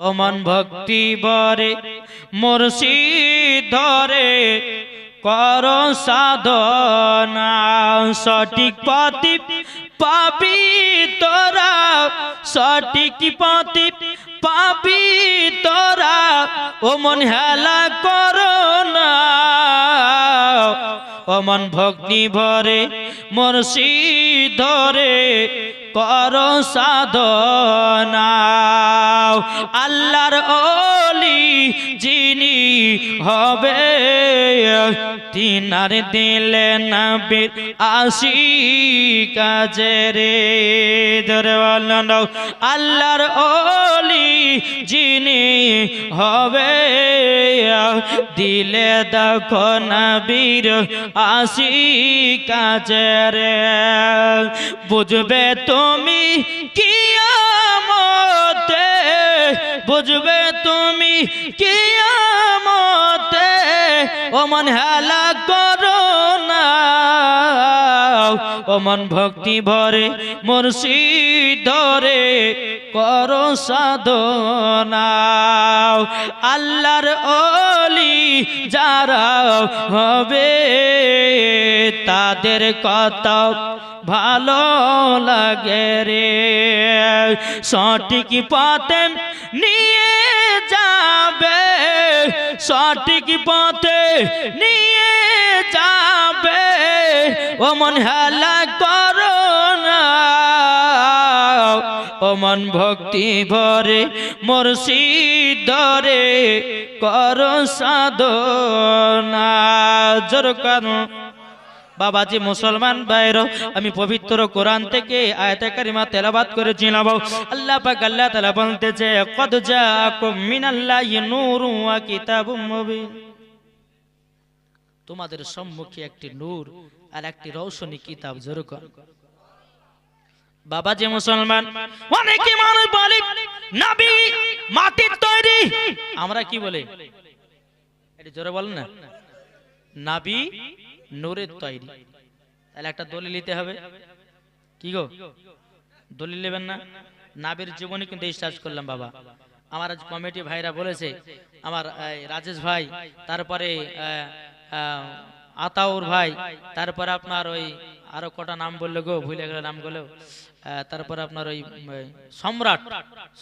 অমন ভক্তি বরে, মুর্শিদ ধরে, কর সাধনা, সঠিক পথি পাবি তোরা, সঠিক পথি পাবি তোরা ও হেলা করো অমন ভক্তি ভরে মুর্শিদ ধরে কর সাধনা। আল্লাহর ওলি যিনি হবে তিনার দিলে নবীর আসি কাজে রে ধরে আল্লাহর ওলি, যিনি হবে দিলে দেখো নবীর আসি কাজে রে বুঝবে তুমি কি বুঝবে তুমি কি আমতে ও মন হেলা করো না। ও মন ভক্তি ভরে মুর্শিদ ধরে করো সাধনা। আল্লাহর ওলি যারা হবে, তাদের কত ভালো লাগে রে। সঠিক পথে নিয়ে যাবে, সঠিক পথে নিয়ে যাবে। ও মন হেলা করো না ভক্তি ভরে মুর্শিদ ধরে করো সাধনা। জোর কারণ বাবাজি মুসলমান ভাইর, আমি পবিত্র কোরআন থেকে আয়াতে কারিমা তেলাবাত করেছিলাম আল্লাহ পাক আল্লাহ তাআলা বলতেছে, কদ জাআকুম মিনাল্লাহি নূরুন ওয়া কিতাবুম মুবিন। তোমাদের সম্মুখে একটি নূর আর একটি রৌশনী কিতাব জোর কর। বাবাজি মুসলমান, অনেকে মানুষ বলে, নবী, মাটির তৈরি। আমরা কি বলে? এটা জোরে বলেন না। নাবি নূরের তৈরি। তাহলে একটা দলিল নিতে হবে। কি গো? দলিল নেবেন না? নাবির জীবনে কিন্তু স্টার্ট করলাম বাবা। আমার আজ কমিটি ভাইরা বলেছে আমার রাজেশ ভাই তারপরে আতাউর ভাই তারপরে আপনার ওই আরও কটা নাম বলল গো ভুলে গেল নামগুলো। আহ, তারপরে আপনার ওই সম্রাট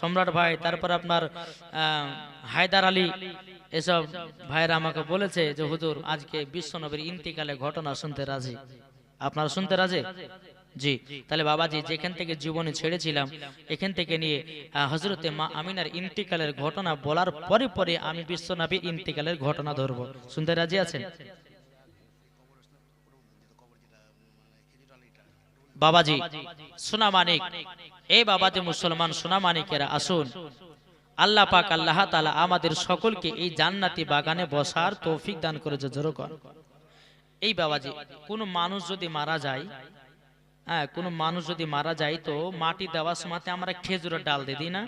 সম্রাট ভাই, তারপর আপনার হায়দার আলী, এসব ভাইরা আমাকে বলেছে যে, হুজুর, আজকে বিশ্বনবীর ইন্তিকালে ঘটনা শুনতে রাজি। আপনারা শুনতে রাজি? জি। তাহলে বাবাজি, যেখান থেকে জীবনে ছেড়েছিলাম, এখান থেকে নিয়ে হজরতে মা আমিনার ইন্তিকালের ঘটনা বলার পরে পরে আমি বিশ্বনবীর ইন্তিকালের ঘটনা ধরবো। শুনতে রাজি আছেন? বাবাজি সোনা মানিক। এই বাবাজি মুসলমান সোনা মানিকেরা, আসুন। আল্লাহ পাক, আল্লাহ তালা আমাদের সকলকে এই জান্নাতি বাগানে বসার তৌফিক দান করেছে জোর কর এই বাবাজি, কোনো মানুষ যদি মারা যায় হ্যাঁ কোনো মানুষ যদি মারা যায় তো মাটি দেওয়ার সময়তে আমরা খেজুরের ডাল দিয়ে দিই না,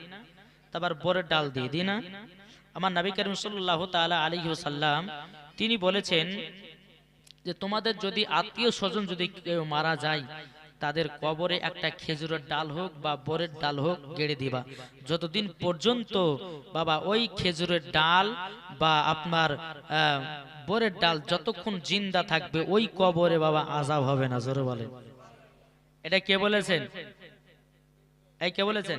তারপর বরের ডাল দিয়ে দিই না। আমার নবী করিম সাল্লাহ তালা আলী সাল্লাম তিনি বলেছেন যে তোমাদের যদি আত্মীয় স্বজন যদি কেউ মারা যায় তাদের কবরে একটা খেজুরের ডাল হোক বা বরের ডাল হোক গেড়ে দিবা। যতদিন পর্যন্ত বাবা ওই খেজুরের ডাল বা আপনার বোরের ডাল যতক্ষণ জিন্দা থাকবে, ওই কবরে বাবা আজাব হবে না, জোরে বলে এটা কে বলেছেন? এই কে বলেছেন?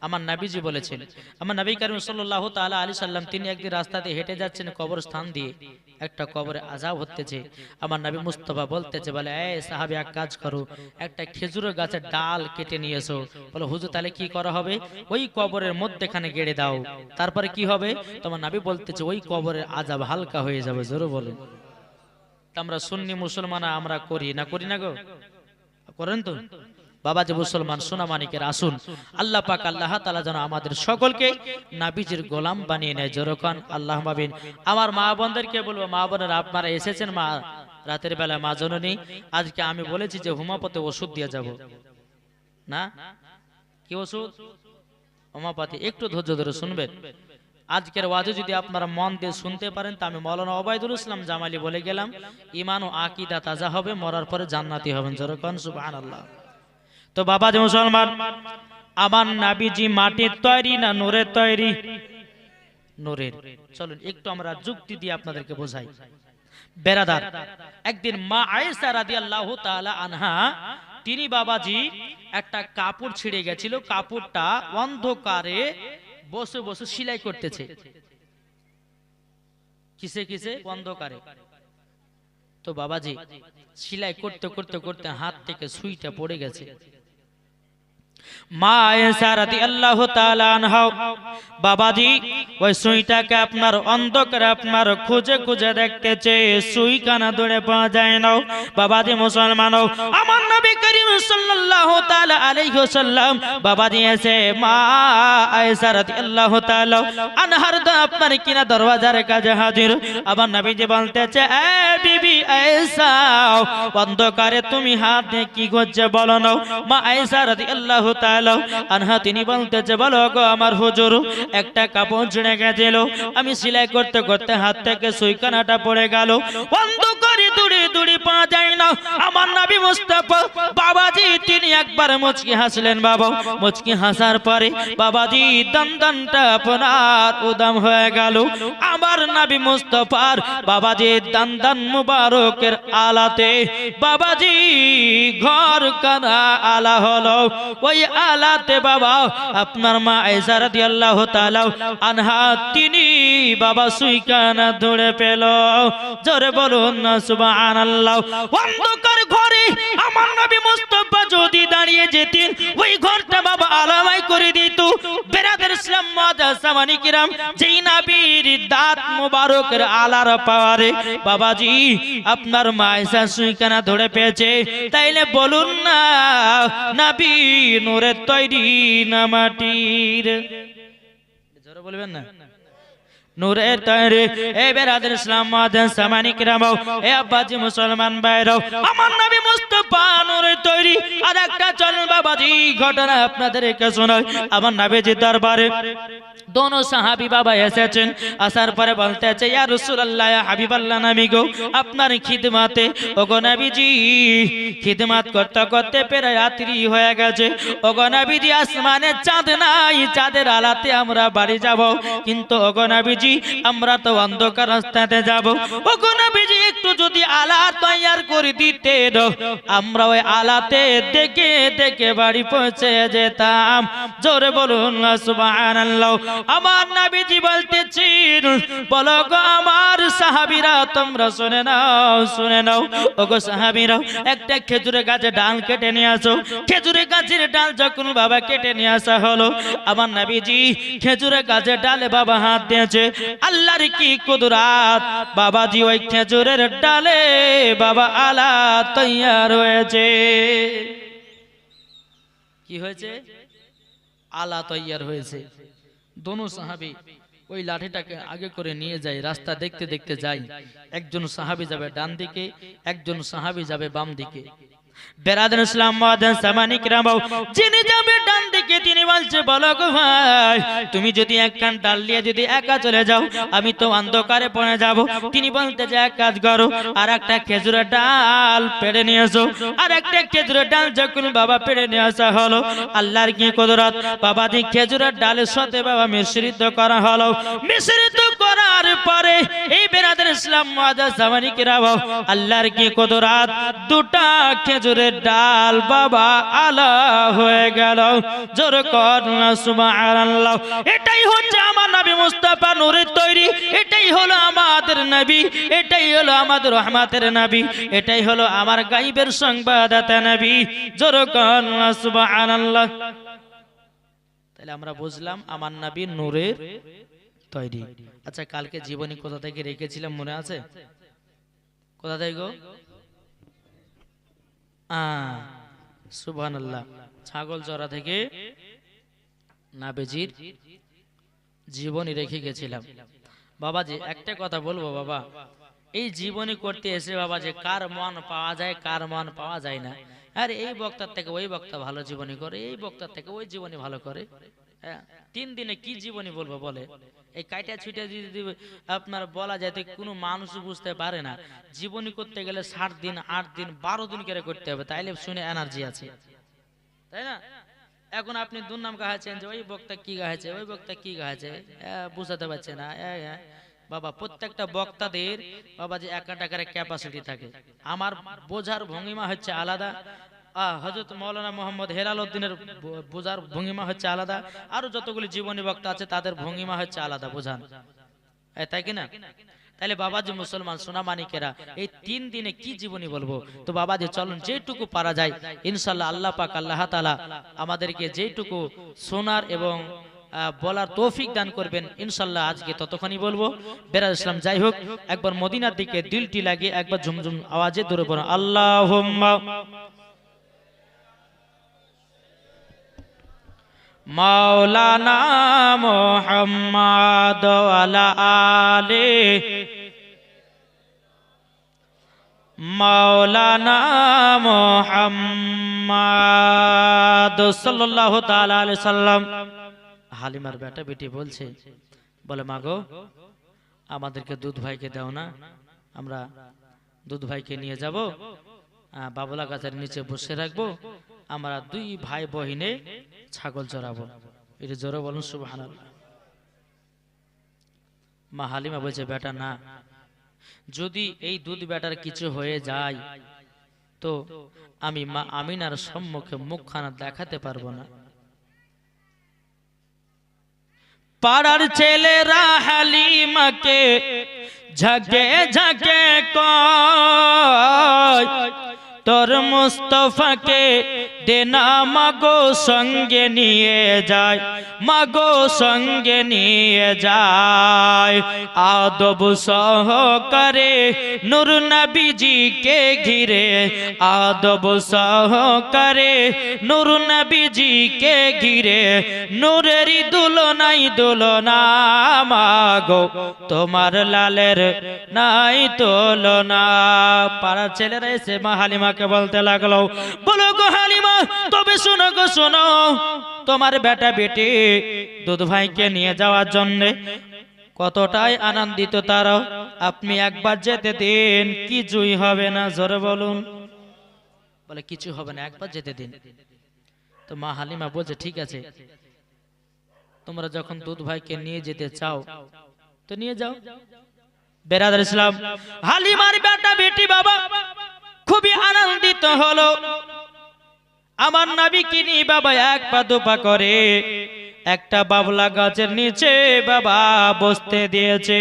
আমার নাবিজি বলেছেন। আমার নবী করিম সাল্লাল্লাহু তাআলা আলী সাল্লাম তিনি একদিন রাস্তাতে হেঁটে যাচ্ছেন কবরস্থান দিয়ে। একটা কবরে আজাব হতেছে। আমার নবী মুস্তফা বলতেছে, বলে এ সাহাবী, এক কাজ করো। একটা খেজুরের গাছের ডাল কেটে নিয়ে এসো বলে, হুজুর, তাহলে কি করা হবে? ওই কবরের মধ্যেখানে গেড়ে দাও। তারপরে কি হবে? তোমার নবী বলতেছে, ওই কবরের আজাব হালকা হয়ে যাবে, জোরে বলেন। আমরা সুন্নি মুসলমান আমরা করি, না করি না গো? করেন তো? বাবা যে মুসলমান, সোনা মানিকের আসুন। আল্লাহ পাক আল্লাহ তালা যেন আমাদের সকলকে নাবিজির গোলাম বানিয়ে নেয়। জোরকান আল্লাহ মাবিন আমার মা বোনদেরকে বলব, মা বোনেরা, আপনারা এসেছেন মা, রাতের বেলা মা জননী। আজকে আমি বলেছি যে হোমিওপ্যাথি ওষুধ দিয়ে যাব। না? কি ওষুধ? হোমিওপ্যাথি একটু ধৈর্য ধরে শুনবেন। আজকের ওয়াজে যদি আপনারা মন দিয়ে শুনতে পারেন, তা আমি মৌলানা ওবায়দুল ইসলাম জামালি বলে গেলাম ইমান ও আকিদা তাজা হবে, মরার পরে জান্নাতি হবেন। যেরকম সুবহানাল্লাহ। তো বাবা যে মুসলমান, আমার নাবিজি মাটির তৈরি না নূরের তৈরি? নূরের। চলুন, একটু আমরা যুক্তি দিয়ে আপনাদেরকে বোঝাই। একদিন মা তাআলা আনহা, তিনি বাবাজি একটা কাপড় ছিঁড়ে গেছিল, কাপড়টা অন্ধকারে বসে বসে সেলাই করতেছে। কিসে কিসে? অন্ধকারে। তো বাবাজি সেলাই করতে করতে করতে হাত থেকে সুইটা পড়ে গেছে। মা রাদিয়াল্লাহু তাআলা আনহা, বাবাজি, ওই সুইটাকে আপনার অন্ধকারে আপনার খুঁজে খুঁজে দেখতেছে সুই কানা আমার নবী করিম আনহার দা আপনার কিনা দরওয়াজার কাছে হাজির? নবীজি বলতেছে অন্ধকারে তুমি হাত দিয়ে কি করছে বলো না? মা আয়েশা রাদিয়াল্লাহু তাআলা আনহা, তিনি বলতেছে, বলো গো আমার হুজুর, একটা কাপড় ছিঁড়ে গেছিল। আমি সেলাই করতে করতে হাত থেকে সুইখানাটা পড়ে গেল। অন্ধকারে দূরে দূরে পা যায় না। আমার নবী মুস্তাফা বাবাজি, তিনি একবার মুচকি হাসলেন বাবা। মুচকি হাসার পরে বাবাজি দন্দনটা আপনার উদাম হয়ে গেল। আমার নবী মুস্তাফার বাবাজি দন্দন মুবারকের আলাতে বাবাজি ঘর কানা আলা হলো। ওই আলাতে বাবা আপনার মা আয়েশা রাদিয়াল্লাহু তাআলা আনহা, তিনি বাবা সুইকানা ধরে পেল। জোরে বলুন না অন্ধকার ঘরে আমার নবী মুস্তাফা যদি দাঁড়িয়ে যেতেন, ওই ঘরটা বাবা আলামাই করে দিত। বেরাদের ইসলাম কিরাম যেই নবীর দাঁত মুবারকের আলার পাওয়ারে বাবাজি, আপনার মা আয়েশা সুইকানা ধরে পেয়েছে। তাইলে বলুন না, নবী নূরের তৈরি না মাটির? জোরে বলবেন না? নূরের তৈরি। এ বেরাদের ইসলাম মাদান সামানি কিরামাও এ আমার নবী মুস্তফা তৈরি। আর একটা ঘটনা আপনাদেরকে আমার দরবারে। দোনো সাহাবি বাবা এসেছেন আসার পরে বলতেছে ইয়া রাসূলুল্লাহ ইয়া হাবিবাল্লাহ নবী গো আপনার খিদমাতে নবীজি খিদমাত করতে করতে প্রায় রাত্রি হয়ে গেছে ওগো নবীজি আসমানে চাঁদ নাই চাঁদের আলাতে আমরা বাড়ি যাব কিন্তু ওগো নবীজি আমরা তো অন্ধকার রাস্তাতে যাব ওগো নবীজি একটু যদি আলা তৈয়ার করে দিতে দাও আমরা ওই আলাতে দেখে দেখে বাড়ি পৌঁছে যেতাম জোরে বলুন সুবহানাল্লাহ আমার নবীজি বলতেছেন বলো গো আমার সাহাবীরা, তোমরা শুনে নাও শুনে নাও। ওগো সাহাবীরা একটা খেজুরের গাছে ডাল কেটে নিয়ে আসো। খেজুরের গাছের ডাল যখন বাবা কেটে নিয়ে আসা হলো, আমার নবীজি খেজুরের গাছের ডালে বাবা হাত দিয়েছে। আল্লাহর কি কুদরাত? বাবাজি ওই খেজুরের ডালে বাবা আলা তৈয়ার হয়েছে। কি হয়েছে? আলা তৈয়ার হয়েছে। দোনো সাহাবি ওই লাঠিটাকে আগে করে নিয়ে যাই রাস্তা দেখতে দেখতে যাই একজন সাহাবি যাবে ডান দিকে, একজন সাহাবি যাবে বাম দিকে। বেরাদুল ইসলাম মাদান সামানিক রামাও যিনি যাবে ডান দিকে, তিনি বলছে, বলো গো ভাই, তুমি যদি এক কান ডাল নিয়ে যদি একা চলে যাও, আমি তো অন্ধকারে পড়ে যাব। তিনি বলতে যে, এক কাজ করো আর একটা খেজুরের ডাল পেড়ে নিয়ে এসো। আর একটা খেজুরের ডাল যখন বাবা পেড়ে নিয়ে আসা হলো, আল্লাহর কি কুদরত? বাবা দি খেজুরের ডালের সাথে বাবা মিশ্রিত করা হলো। মিশ্রিত করার পরে এই বেরাদের ইসলাম মাদা সামানিক রামাও আল্লাহর কি কুদরত? দুটা খেজুরের ডাল বাবা আলা হয়ে গেল। জোর কর এটাই হচ্ছে আমার নবী মুস্তাফা নূরের তৈরি। এটাই হলো আমাদের নবী। এটাই হলো আমাদের রহমাতের নবী। এটাই হলো আমার গাইবের সংবাদদাতা নবী। জোর কর না তাহলে আমরা বুঝলাম আমার নবী নূরের তৈরি। আচ্ছা কালকে জীবনী কোথা থেকে রেখেছিলাম মনে আছে? কোথা থেকে সুবহান ছাগল চড়া থেকে নাবেজির জীবনী রেখে গেছিলাম। বাবাজি একটা কথা বলব বাবা এই জীবনী করতে এসে বাবা যে কার মন পাওয়া যায় কার মন পাওয়া যায় না। আর এই বক্তার থেকে ওই বক্তা ভালো জীবনী করে এই বক্তার থেকে ওই জীবনী ভালো করে। হ্যাঁ, তিন দিনে কি জীবনী বলব বলে? এই কাইটা ছুটে যদি আপনার বলা যায় তো কোনো মানুষ বুঝতে পারে না, জীবনী করতে গেলে ষাট দিন, আট দিন, বারো দিন করে করতে হবে, তাইলে শুনে এনার্জি আছে। তাই না? এখন আপনি দুর্নাম গাহাছেন যে ওই বক্তা কি গাহাছে ওই বক্তা কি গাহাছে বুঝাতে পারছে না। বাবা, প্রত্যেকটা বক্তাদের বাবা যে এক টাকার ক্যাপাসিটি থাকে। আমার বোঝার ভঙ্গিমা হচ্ছে আলাদা হজরত মৌলানা মোহাম্মদ হেলাল উদ্দিনের বোঝার ভঙ্গিমা হচ্ছে আলাদা। আরও যতগুলি জীবনী বক্তা আছে, তাদের ভঙ্গিমা হচ্ছে আলাদা, বোঝান। তাই কি না? তাহলে বাবাজি মুসলমান, সোনা মানিকেরা, এই তিন দিনে কি জীবনী বলব? তো বাবাজি, চলুন যেটুকু পারা যায়, ইনশাল্লাহ আল্লাহ পাক, আল্লাহ তালা আমাদেরকে যেটুকু সোনার এবং বলার তৌফিক দান করবেন, ইনশাল্লাহ আজকে ততক্ষণই বলব। বেরাজ ইসলাম, যাই হোক, একবার মদিনার দিকে দিলটি লাগিয়ে একবার ঝুমঝুম আওয়াজে দূরে পড়ো আল্লাহ মাওলানা মোহাম্মদ আলা মাওলানা মোহাম্মদ সাল্লাল্লাহু তাআলা আলাইহি সাল্লাম। হালিমার বেটা বেটি বলছে, বলে, মাগো, আমাদেরকে দুধ ভাইকে দাও না, আমরা দুধ ভাইকে নিয়ে যাব বাবলা গাছের নিচে বসে রাখব আমরা দুই ভাই বহিনে ছাগল চড়াবো এটা জোরে বলুন, সুবহানাল্লাহ। মা হালিমা বলছে, বেটা, না। যদি এই দুধ বেটার কিছু হয়ে যায়, তো আমি মা আমিনার সম্মুখে মুখখানা দেখাতে পারব না। পাড়ার ছেলেরা হালিমাকে ঝাঁকে ঝাঁকে কয় তোর মুস্তফাকে দেনা মাগো সঙ্গে নিয়ে যায়। মাগো সঙ্গে নিয়ে যায়। আদব সহকারে নূর নবীজিকে ঘিরে। আদব সহকারে নূর নবীজিকে ঘিরে। নূরেরই দুলনাই দুলনা মাগো, তোমার লালের নাই তুলনা। পাড়ার ছেলেরা এসে মা হালিমাকে বলতে লাগল, বলো গো হালিমা, তবে শোনো গো, শোনো। তোমার বেটা বেটি দুধ ভাইকে নিয়ে যাওয়ার জন্য। কতটাই আনন্দিত তারা আপনি একবার যেতে দিন কিছুই হবে না, জোরে বলুন। বলে, কিছু হবে না, একবার যেতে দিন। তো মা হালিমা বলছে, ঠিক আছে, তোমরা যখন দুধ ভাইকে নিয়ে যেতে চাও, তো নিয়ে যাও। বেরাদার ইসলাম, হালিমার বেটা বেটি বাবা, খুবই আনন্দিত হলো। আমার নাবি কিনি, বাবা, এক পা দুপা করে। একটা বাবলা গাছের নিচে বাবা বসতে দিয়েছে।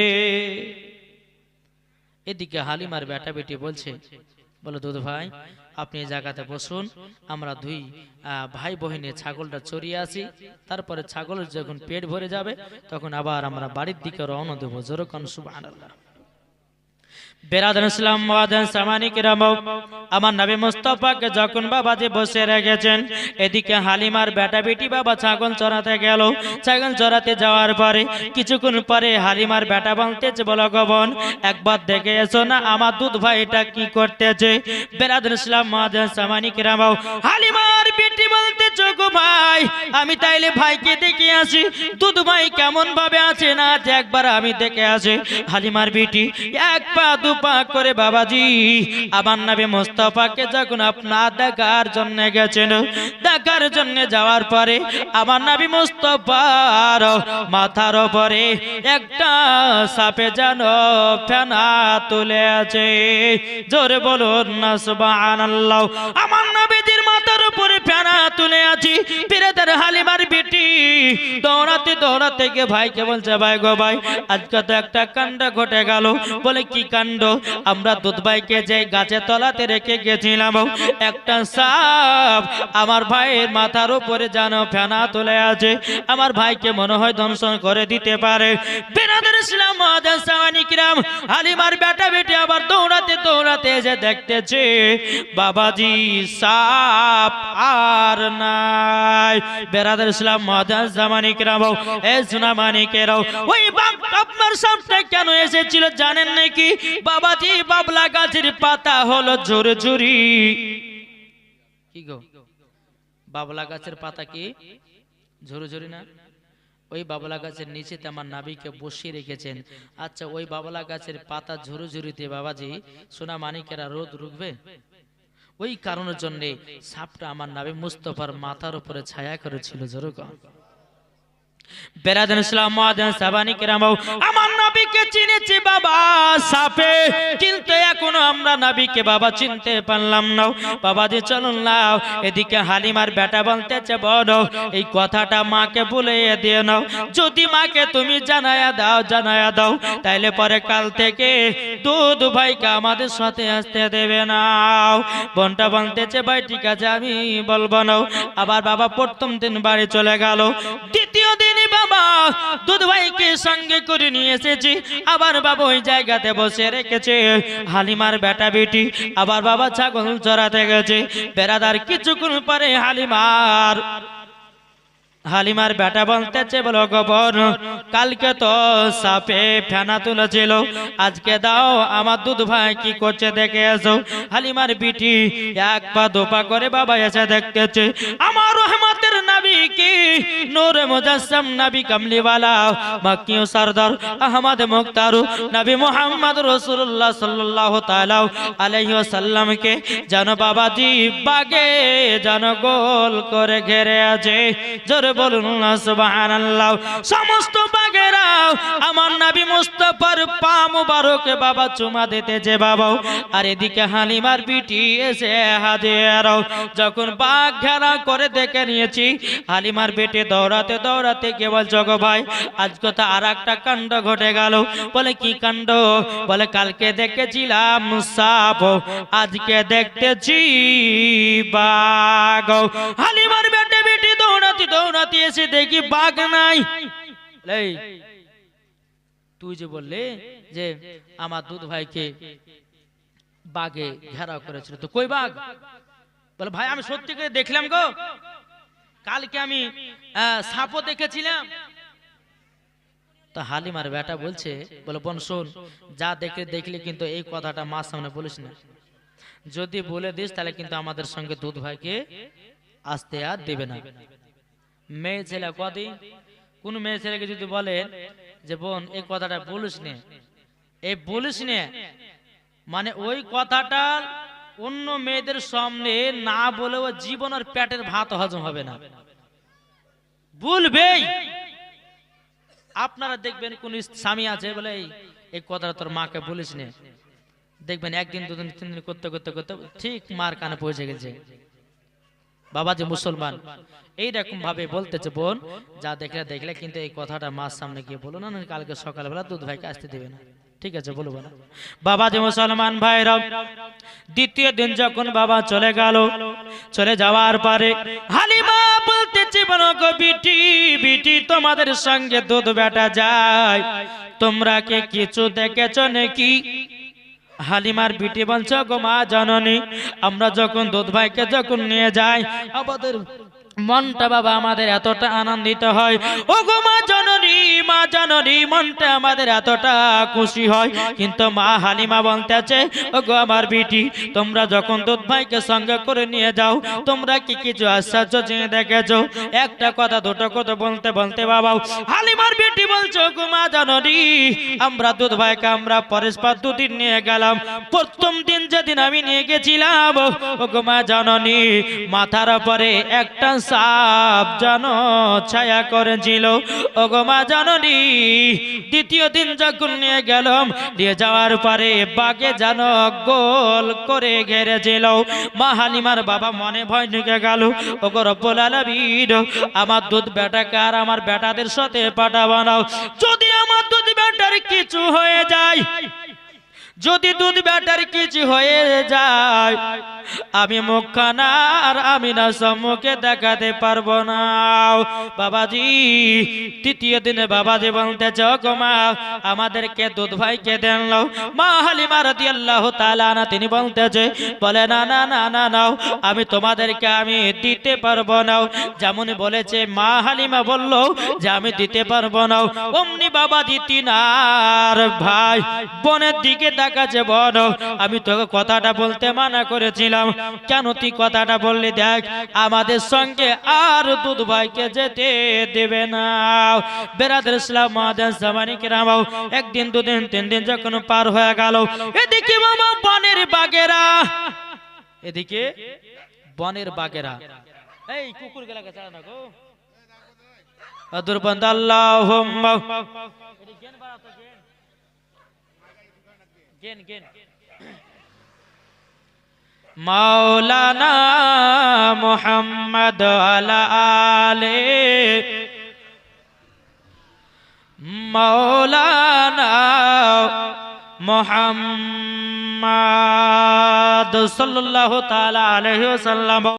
এদিকে হালিমার বেটা বেটি বলছে, বলো, দুধ ভাই, আপনি জায়গাতে বসুন। আমরা দুই ভাই বহিনে ছাগলটা চড়িয়ে আসি। তারপরে ছাগলের যখন পেট ভরে যাবে, তখন আবার আমরা বাড়ির দিকে রওনা দেবো। জোরকান সুবহানাল্লাহ। ইসলাম সামানিক আমার এদিকে হালিমার বেটা বেটি বাবা ছাগল চড়াতে চড়াতে যাওয়ার পরে, কিছুক্ষণ পরে হালিমার বেটা বলতেছে একবার দেখে এসো না আমার দুধ ভাইটা কি করতেছে? বেরাদান সামানিক বেটি বলতে গো ভাই, আমি তাইলে ভাইকে দেখে আসি। দুধ ভাই কেমন ভাবে আছে না আছে একবার আমি দেখে আসি। হালিমার বেটি, এক পা দু পা করে বাবাজি, আমার নামে মোস্তফাকে যখন আপনার দেখার জন্য গেছেন দেখার জন্য যাওয়ার পরে আমার নাবি মোস্তফার মাথার উপরে একটা সাপে যেন ফেনা তুলে আছে জোরে বলুন না সুবহানাল্লাহ, আমার নবীজির মাথার উপরে ফেনা তুলে আছি। পিরেদের হালিমার বেটি। দৌড়াতে দৌড়াতে গিয়ে ভাইকে বলছে, ভাই গো ভাই, আজকে তো একটা কাণ্ড ঘটে গেল। বলে, কি কাণ্ড? আমরা দুধ ভাইকে যে গাছের তলাতে রেখে গেছিলাম, একটা সাপ আমার ভাইয়ের মাথার উপরে যেন ফেনা তুলে আছে। আমার ভাইকে মনে হয় দংশন করে দিতে পারে। বেনাদের ইসলাম সাওয়ানিকরাম হালিমার বেটা বেটি আবার দৌড়াতে দৌড়াতে এসে দেখতেছে, বাবাজি, সাপ আর নাই। বেরাদার ইসলাম মহাদান জামানিকরাম এ সোনা মানিকেরাও ওই বাপ আপনার সামনে কেন এসেছিল জানেন নাকি? বাবাজি বাবলা গাছের পাতা হলো ঝুরি ঝুরি। কি গো? বাবলা গাছের পাতা কি? ঝুরি ঝুরি না? ওই বাবলা গাছের নিচেতে আমার নাবিকে বসিয়ে রেখেছেন। আচ্ছা ওই বাবলা গাছের পাতা ঝুরু ঝুরিতে বাবাজি সোনা মানিকেরা রোদ রুখবে? ওই কারণের জন্য সাপটা আমার নামে মুস্তফার মাথার উপরে ছায়া করেছিল জরুক বেরাদান ইসলাম আমার নবীকে চিনেছি বাবা সাপে। কিন্তু এখনও আমরা নবীকে বাবা চিনতে পারলাম না। বাবা যে চলুন নাও এদিকে হালিমার বেটা বলতেছে বড় এই কথাটা মাকে বলে দিয়ে নাও। যদি মাকে তুমি জানায়া দাও জানায়া দাও, তাইলে পরে কাল থেকে দুধ ভাইকে আমাদের সাথে আসতে দেবে নাও বোনটা বলতেছে, ভাই, ঠিক আছে, আমি বলব না। আবার বাবা প্রথম দিন বাড়ি চলে গেল। দ্বিতীয় বাবা দুধ ভাইকে সঙ্গে করে নিয়ে এসেছি। আবার বাবা ওই জায়গাতে বসে রেখেছে। হালিমার বেটা বেটি আবার বাবা ছাগল চড়াতে গেছে। বেড়াদার কিছুক্ষণ পরে হালিমার হালিমার বেটা বলতেছে, বলো গোবর, কালকে তো সাপে ফেনা তুলেছিল। আজকে দাও, আমার দুধ ভাই কি করছে দেখে এসো। হালিমার বিটি এক পা দোপা করে বাবা এসে দেখতেছে, আমার রহমতের নাবি কি? নূর মুজাসসাম নবী কামলিওয়ালা মাকিও সরদার আহমদ মুক্তারু, নবী মোহাম্মদ রাসূলুল্লাহ সাল্লাল্লাহু তাআলা আলাইহি ওয়াসাল্লামকে জানো বাবাজি বাগে জানো গোল করে ঘেরে আছে। জোরে বলুন না, সুবহানাল্লাহ। সমস্ত বাগেরা, আমার নবী মুস্তাফার পা মুবারকে বাবা চুমা দিতে যে বাবা। আর এদিকে হালিমার বিটি এসে হাজির। যখন বাঘ ঘেরা করে দেখে নিয়েছি, হালিমার বেটে দৌড়াতে দৌড়াতে কেবল জগ ভাই। আজকে তো আর একটা কাণ্ড ঘটে গেল। বলে, কি কাণ্ড? বলে, কালকে দেখেছিলাম সাপ আজকে দেখতেছি হালিমার বেটে বেটি এসে দেখি বাঘ নাই। তুই যে বললে যে আমার দুধ ভাইকে বাঘে ঘেরাও করেছিল, তো কই বাঘ? বলে, ভাই, আমি সত্যি করে দেখলাম গো। কালকে আমি সাপও দেখেছিলাম। তো হালিমার বেটা বলছে, বলে, বোন, শোন, যা দেখে দেখলি কিন্তু এই কথাটা মার সামনে বলিস না। যদি বলে দিস, তাহলে কিন্তু আমাদের সঙ্গে দুধ ভাইকে আসতে আর দেবে না। মেয়ে ছেলে কদিন, কোন মেয়ে ছেলেকে যদি বলে যে, বোন, এই কথাটা বলিস নে। এই বলিস নে মানে ওই কথাটা অন্য মেয়েদের সামনে না বলেও জীবন আর পেটের ভাত হজম হবে না। বলবেই। আপনারা দেখবেন কোন স্বামী আছে বলে এই- কথাটা তোর মাকে বলিস নে। দেখবেন একদিন, দুদিন, তিন দিন করতে করতে করতে ঠিক মার কানে পৌঁছে গেছে। বাবা যে মুসলমান এইরকম ভাবে বলতেছে বোন, যা দেখলে দেখলে কিন্তু এই কথাটা মার সামনে গিয়ে বলো। না, কালকে সকালবেলা দুধ ভাইকে আসতে দেবে না। ঠিক আছে, বলব না। বাবা যে মুসলমান ভাইরা দ্বিতীয় দিন যখন বাবা চলে গেল, চলে যাওয়ার পরে হালিমা বলতে বলো গো বিটি বিটি তোমাদের সঙ্গে দুধ বেটা যায়, তোমরা কে কিছু দেখেছ নাকি? হালিমার বিটি বলছ, গো মা, জননী, আমরা যখন দুধ ভাইকে যখন নিয়ে যাই, আমাদের মনটা বাবা আমাদের এতটা আনন্দিত হয়। ও গো মা জননী মা জননী, মনটা আমাদের এতটা খুশি হয়। কিন্তু মা হালিমা বলতেছে ও গো আমার বিটি, তোমরা যখন দুধ ভাইকে সঙ্গে করে নিয়ে যাও, তোমরা কি কিছু আশ্চর্য জেনে দেখেছ? একটা কথা, দুটো কথা বলতে বলতে বাবা হালিমার বিটি বলছো গো মা জননী, আমরা দুধ ভাইকে আমরা পরস্পর দুদিন নিয়ে গেলাম। প্রথম দিন যেদিন আমি নিয়ে গেছিলাম ও গো মা জননী, মাথার উপরে একটা সাপ যেন ছায়া করেছিল। ও গো মা জননী, দ্বিতীয় দিন যখন নিয়ে গেলাম, দিয়ে যাওয়ার পরে বাগে যেন গোল করে ঘেরেছিল। মা হালিমার বাবা মনে ভয় ঢুকে গেল। ওগো রব্বুল আলামিন, আমার দুধ বেটাকে আর আমার বেটাদের সাথে পাঠাবো না যদি আমার দুধ বেটার কিছু হয়ে যায় যদি দুধ ব্যাটার কিছু হয়ে যায়, আমি মুখখানা আর আমি না সম্মুখে দেখাতে পারব না। বাবাজি, তৃতীয় দিনে বাবাজি বলতেছে, গো মা, আমাদেরকে দুধ ভাইকে দেন লাও মা হালিমা রাদিয়াল্লাহু তাআলা না তিনি বলতেছে, বলে, না না না না, নাও, আমি তোমাদেরকে আমি দিতে পারব না। যেমন বলেছে, মা হালিমা বলল যে, আমি দিতে পারব না। অমনি বাবা দিতি না আর ভাই বোনের দিকে তাকাচ্ছে বড় আমি তোকে কথাটা বলতে মানা করেছিলাম। কেন তুই কথাটা বললি দেখ, আমাদের সঙ্গে আর দুধ ভাইকে যেতে দেবে না। বেরাদের ইসলাম মহাদেশ জামানি কেরামাও একদিন, দুদিন, তিন দিন যখন পার হয়ে গেল, এদিকে বাবা বনের বাগেরা। এদিকে বনের বাগেরা। এই কুকুর গেলা গেছে না গো। দুর্বন্ধ আল্লাহ মাওলানা মোহাম্মদ আলা। মাওলানা মোহাম্মদ সাল্লাল্লাহু তাআলা আলাইহি ওয়াসাল্লাম।